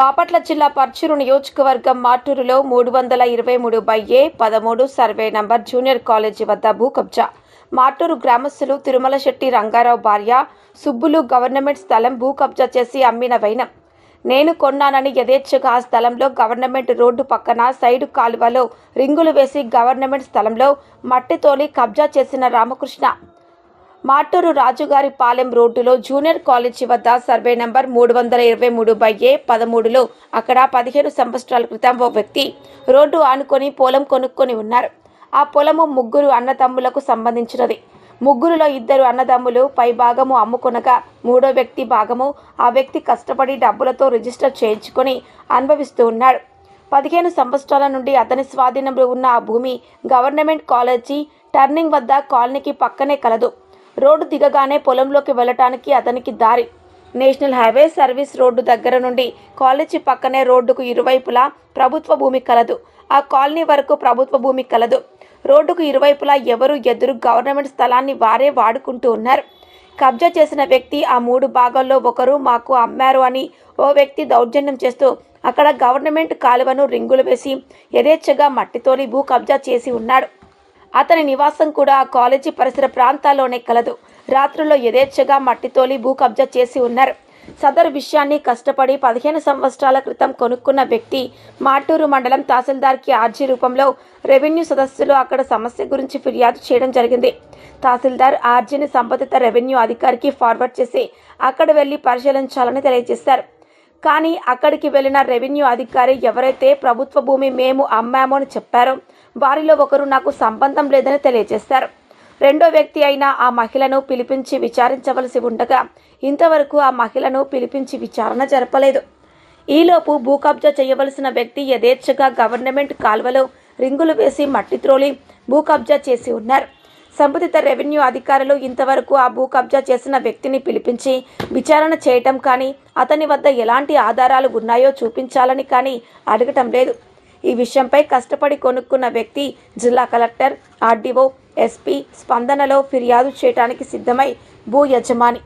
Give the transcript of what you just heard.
బాపట్ల జిల్లా పర్చూరు నియోజకవర్గం మాటూరులో మూడు వందల ఇరవై మూడు బై ఏ పదమూడు సర్వే నంబర్ జూనియర్ కాలేజీ వద్ద భూ కబ్జా మాటూరు గ్రామస్తులు తిరుమల శెట్టి రంగారావు భార్య సుబ్బులు గవర్నమెంట్ స్థలం భూ కబ్జా చేసి అమ్మిన వైనం. నేను కొన్నానని యథేచ్ఛగా ఆ స్థలంలో గవర్నమెంట్ రోడ్డు పక్కన సైడు కాలువలో రింగులు వేసి గవర్నమెంట్ స్థలంలో మట్టి తోలి కబ్జా చేసిన రామకృష్ణ. మాటూరు రాజుగారి పాలెం రోడ్డులో జూనియర్ కాలేజీ వద్ద సర్వే నంబర్ మూడు వందల ఇరవై మూడు బై ఏ పదమూడులో అక్కడ పదిహేను సంవత్సరాల క్రితం ఓ వ్యక్తి రోడ్డు ఆనుకొని పొలం కొనుక్కొని ఉన్నారు. ఆ పొలము ముగ్గురు అన్నదమ్ములకు సంబంధించినది. ముగ్గురులో ఇద్దరు అన్నదమ్ములు పై భాగము అమ్ముకొనగా మూడో వ్యక్తి భాగము ఆ వ్యక్తి కష్టపడి డబ్బులతో రిజిస్టర్ చేయించుకొని అనుభవిస్తూ ఉన్నాడు. పదిహేను సంవత్సరాల నుండి అతని స్వాధీనంలో ఉన్న ఆ భూమి గవర్నమెంట్ కాలేజీ టర్నింగ్ వద్ద కాలనీకి పక్కనే కలదు. రోడ్డు దిగగానే పొలంలోకి వెళ్ళటానికి అతనికి దారి. నేషనల్ హైవే సర్వీస్ రోడ్డు దగ్గర నుండి కాలేజీ పక్కనే రోడ్డుకు ఇరువైపులా ప్రభుత్వ భూమి కలదు. ఆ కాలనీ వరకు ప్రభుత్వ భూమి కలదు. రోడ్డుకు ఇరువైపులా ఎవరు ఎదురు గవర్నమెంట్ స్థలాన్ని వారే వాడుకుంటూ ఉన్నారు. కబ్జా చేసిన వ్యక్తి ఆ మూడు భాగాల్లో ఒకరు మాకు అమ్మారు అని ఓ వ్యక్తి దౌర్జన్యం చేస్తూ అక్కడ గవర్నమెంట్ కాలువను రింగులు వేసి యథేచ్ఛగా మట్టితోని భూ కబ్జా చేసి ఉన్నాడు. అతని నివాసం కూడా ఆ కాలేజీ పరిసర ప్రాంతాల్లోనే కలదు. రాత్రుల్లో యథేచ్ఛగా మట్టితోలి భూ కబ్జా చేసి ఉన్నారు. సదరు విషయాన్ని కష్టపడి పదిహేను సంవత్సరాల క్రితం కొనుక్కున్న వ్యక్తి మాటూరు మండలం తహసీల్దార్కి ఆర్జీ రూపంలో రెవెన్యూ సదస్సులో అక్కడ సమస్య గురించి ఫిర్యాదు చేయడం జరిగింది. తహసీల్దార్ ఆర్జీని సంబంధిత రెవెన్యూ అధికారికి ఫార్వర్డ్ చేసి అక్కడ వెళ్ళి పరిశీలించాలని తెలియజేశారు. కానీ అక్కడికి వెళ్ళిన రెవెన్యూ అధికారి ఎవరైతే ప్రభుత్వ భూమి మేము అమ్మామో అని చెప్పారో వారిలో ఒకరు నాకు సంబంధం లేదని తెలియజేశారు. రెండో వ్యక్తి అయిన ఆ మహిళను పిలిపించి విచారించవలసి ఉండగా ఇంతవరకు ఆ మహిళను పిలిపించి విచారణ జరపలేదు. ఈలోపు భూ కబ్జా చేయవలసిన వ్యక్తి యథేచ్ఛగా గవర్నమెంట్ కాల్వలో రింగులు వేసి మట్టి త్రోలి భూ కబ్జా చేసి ఉన్నారు. సంబంధిత రెవెన్యూ అధికారులు ఇంతవరకు ఆ భూ కబ్జా చేసిన వ్యక్తిని పిలిపించి విచారణ చేయటం కానీ అతని వద్ద ఎలాంటి ఆధారాలు ఉన్నాయో చూపించాలని కానీ అడగటం లేదు. ఈ విషయంపై కష్టపడి కొనుక్కున్న వ్యక్తి జిల్లా కలెక్టర్ ఆర్డీఓ ఎస్పీ స్పందనలో ఫిర్యాదు చేయడానికి సిద్ధమై భూ యజమాని